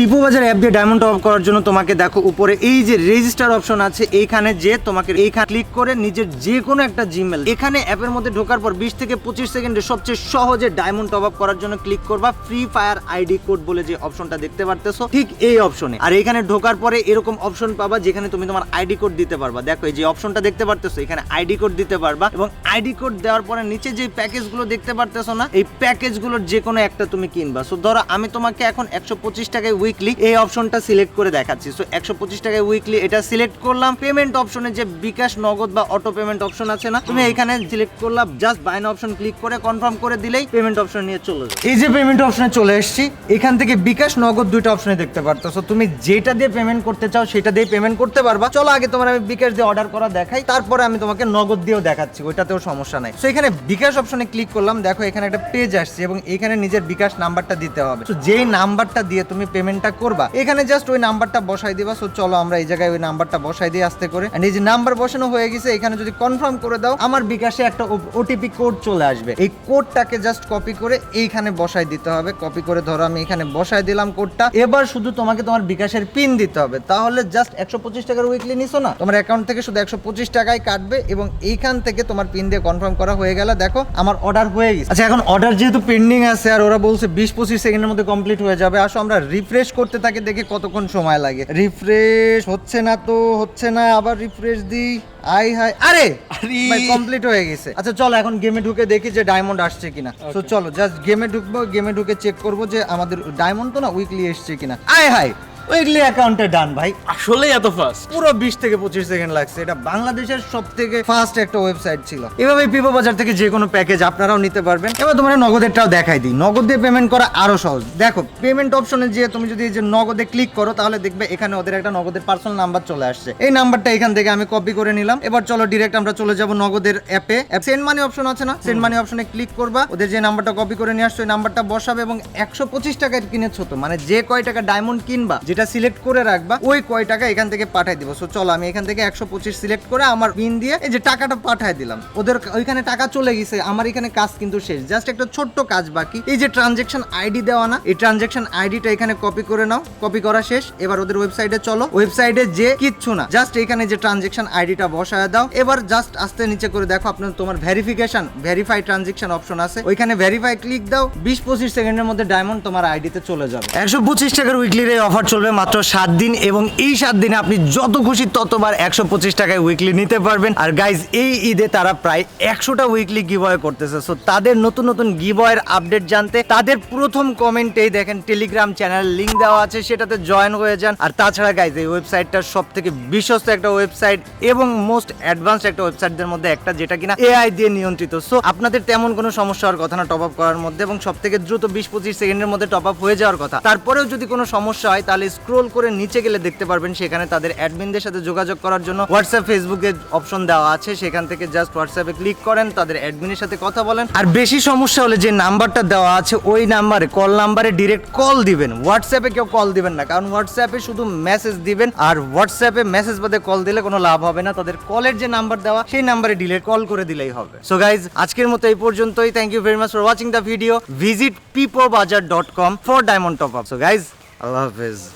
পিপো বাজার অ্যাপ দিয়ে diamond top করার জন্য তোমাকে দেখো উপরে এই যে রেজিস্টার অপশন আছে, এইখানে যে তোমাকে এইখানে ক্লিক করে নিজের যে কোনো একটা জিমেল এখানে অ্যাপের মধ্যে ঢোকার পর বিশ থেকে পঁচিশ সেকেন্ডে সবচেয়ে সহজে ডায়মন্ড টপ আপ করার জন্য ক্লিক করবা ফ্রি ফায়ার আইডি কোড বলে যে অপশনটা দেখতে পারতেছো, ঠিক এই অপশনে আর এখানে ঢোকার পরে এরকম অপশন পাবা যেখানে তুমি তোমার আইডি কোড দিতে পারবা। দেখো এই যে অপশনটা দেখতে পারতেছো, এখানে আইডি কোড দিতে পারবা এবং আইডি কোড দেওয়ার পরে নিচে যে প্যাকেজগুলো দেখতে পারতেছো না, এই প্যাকেজগুলোর যে কোনো একটা তুমি কিনবা। সো ধরো আমি তোমাকে এখন একশো পঁচিশ টাকায় উইকলি এই অপশনটা সিলেক্ট করে দেখাচ্ছি। সো একশো পঁচিশ টাকায় উইকলি এটা সিলেক্ট করলাম। পেমেন্ট অপশনে যে বিকাশ, নগদ বা অটো পেমেন্ট অপশন আছে না, তুমি এখানে সিলেক্ট করলাম জাস্ট বাইন অপশন ক্লিক করে কনফার্ম করে দিলেই পেমেন্ট অপশন নিয়ে চলে যাবে। এই যে পেমেন্ট অপশনে চলে এসেছি, এখান থেকে বিকাশ, নগদ দুইটা অপশনে দেখতে পারতেছো তুমি যেটা দিয়ে পেমেন্ট করতে চাও, সেটা দিয়ে পেমেন্ট করতে পারবা। চলো, আগে তোমার আমি বিকাশ দিয়ে অর্ডার করা দেখাই, তারপরে আমি তোমাকে নগদ দিয়েও দেখাচ্ছি, ওইটাতেও সমস্যা নাই। তো এখানে বিকাশ অপশনে ক্লিক করলাম, দেখো এখানে একটা পেজ আসছে, এবং এখানে নিজের বিকাশ নাম্বারটা দিতে হবে। তো যেই নাম্বারটা দিয়ে তুমি পেমেন্টটা করবা। এখানে জাস্ট ওই নাম্বারটা বসাই দিবা। সো চলো আমরা এই জায়গায় ওই নাম্বারটা বসাই দিয়ে আসতে করে। And এই যে নাম্বার বসানো হয়ে গেছে, এখানে যদি কনফার্ম করে দাও, আমার বিকাশে একটা ওটিপি কোড চলে আসবে। এই কোডটাকে জাস্ট কপি করে এইখানে বসাই দিতে হবে। কপি করে ধরো, আমি এখানে বসাই দিলাম কোডটা এবার শুধু তোমাকে তোমার বিকাশের পিন দিতে হবে। তাহলে জাস্ট একশো পঁচিশ টাকার উইকলি নিছো না? তোমার অ্যাকাউন্ট থেকে শুধু একশো পঁচিশ টাকায় কাটবে এবং এইখান থেকে তোমার পিন দিয়ে কনফার্ম করা হয়ে গেল দেখো, আমার অর্ডার হয়ে গেছে। আচ্ছা এখন অর্ডার যেহেতু পেন্ডিং আছে, আর ওরা বলছে বিশ পঁচিশ সেকেন্ডের মধ্যে কমপ্লিট হয়ে যাবে। আসো, আমরা রিফ্রেশ করতে থাকে দেখে কতক্ষণ সময় লাগে। রিফ্রেশ হচ্ছে না তো হচ্ছে না আবার রিফ্রেশ দিই। আই হাই আরে! কমপ্লিট হয়ে গেছে। আচ্ছা চলো এখন গেমে ঢুকে দেখি যে ডায়মন্ড আসছে কিনা। তো চলো জাস্ট গেমে ঢুকবো গেমে ঢুকে চেক করব যে আমাদের ডায়মন্ড তো না উইকলি এসছে কিনা। আয় হাই উইকলি অ্যাকাউন্টে ডান ভাই। আসলে এত ফাস্ট পুরো বিশ থেকে পঁচিশ সেকেন্ড লাগছে। এটা বাংলাদেশের সব থেকে ফাস্ট একটা ওয়েবসাইট ছিল। এভাবে পিপো বাজার থেকে যে কোনো প্যাকেজ আপনারাও নিতে পারবেন। এবার তোমার নগদেরটাও দেখাই দিই। নগদ দিয়ে পেমেন্ট করা আরও সহজ। দেখো পেমেন্ট অপশনে যে তুমি যদি এই যে নগদে ক্লিক করো তাহলে দেখবে এখানে ওদের একটা নগদের পার্সোনাল নাম্বার চলে আসছে। এই নাম্বারটা এখান থেকে আমি কপি করে নিলাম। এবার চলো ডিরেক্ট আমরা চলে যাব নগদের অ্যাপে সেন্ড মানি অপশন আছে না? সেন্ড মানি অপশনে ক্লিক করবা। ওদের যে নাম্বারটা কপি করে নিয়ে আসছো ওই নাম্বারটা বসাবে এবং একশো পঁচিশ টাকায় কিনেছো তো। মানে যে কয় টাকা ডায়মন্ড কিনবা যেটা সিলেক্ট করে রাখবা, ওই কয় টাকা এখান থেকে পাঠাই দিব। সো চলো, আমি এখান থেকে একশো পঁচিশ সিলেক্ট করে আমার পিন দিয়ে এই যে টাকাটা পাঠাই দিলাম। ওদের ওইখানে টাকা চলে গেছে, আমার এখানে কাজ কিন্তু শেষ। জাস্ট একটা ছোট্ট কাজ বাকি। এই যে ট্রানজেকশন আইডি দেওয়া না, এই ট্রানজেকশন আইডিটা এখানে কপি করে নাও। কপি করা শেষ। এবার ওদের ওয়েবসাইটে চলো। ওয়েবসাইটে যে কিচ্ছু না জাস্ট এখানে যে ট্রানজেকশন আইডিটা বসায় দাও। এবার জাস্ট আস্তে নিচে করে দেখো আপনার তোমার ভেরিফিকেশন ভেরিফাই ট্রানজেকশন অপশন আছে। ওইখানে ভেরিফাই ক্লিক দাও। বিশ পঁচিশ সেকেন্ডের মধ্যে ডায়মন্ড তোমার আইডিতে চলে যাবে। একশো পঁচিশ টাকার উইকলির এই অফার চলবে মাত্র সাত দিন এবং এই সাত দিনে আপনি যত খুশি ততবার একশো পঁচিশ টাকায় উইকলি নিতে পারবেন। আর গাইজ এই ঈদে তারা প্রায় একশোটা উইকলি গিভওয়ে করতেছে। সো তাদের নতুন নতুন গিভওয়ের আপডেট জানতে তাদের প্রথম কমেন্টেই দেখেন টেলিগ্রাম চ্যানেল লিঙ্ক দেওয়া আছে, সেটাতে জয়েন হয়ে যান। আর তাছাড়া গাইজ এই ওয়েবসাইটটা সব থেকে বিশ্বস্ত একটা ওয়েবসাইট এবং মোস্ট অ্যাডভান্স একটা ওয়েবসাইটদের মধ্যে একটা, যেটা কিনা এআই দিয়ে নিয়ন্ত্রিত। সো আপনাদের তেমন কোনো সমস্যা হওয়ার কথা না টপ আপ করার মধ্যে এবং সব থেকে দ্রুত বিশ পঁচিশ সেকেন্ডের মধ্যে টপ আপ হয়ে যাওয়ার কথা। তারপরেও যদি কোনো সমস্যা হয়, তাহলে স্ক্রোল করে নিচে গেলে দেখতে পারবেন, সেখানে তাদের অ্যাডমিনদের সাথে যোগাযোগ করার জন্য হোয়াটসঅ্যাপ ফেসবুকে অপশন দেওয়া আছে। সেখান থেকে জাস্ট হোয়াটসঅ্যাপে ক্লিক করেন, তাদের অ্যাডমিনের সাথে কথা বলেন। আর বেশি সমস্যা হলে যে নাম্বারটা দেওয়া আছে, ওই নাম্বারে কল নাম্বারে ডিরেক্ট কল দিবেন। হোয়াটসঅ্যাপে কেউ কল দিবেন না, কারণ হোয়াটসঅ্যাপে শুধু মেসেজ দিবেন, আর হোয়াটসঅ্যাপে মেসেজ বাদে কল দিলে কোনো লাভ হবে না। তাদের কলের যে নাম্বার দেওয়া, সেই নাম্বারে ডিলেট কল করে দিলেই হবে। সো গাইজ আজকের মতো এই পর্যন্তই। Thank you very much for watching the video visit Pipo Bazar dot com for diamond top up so guys আল্লাহ হাফেজ।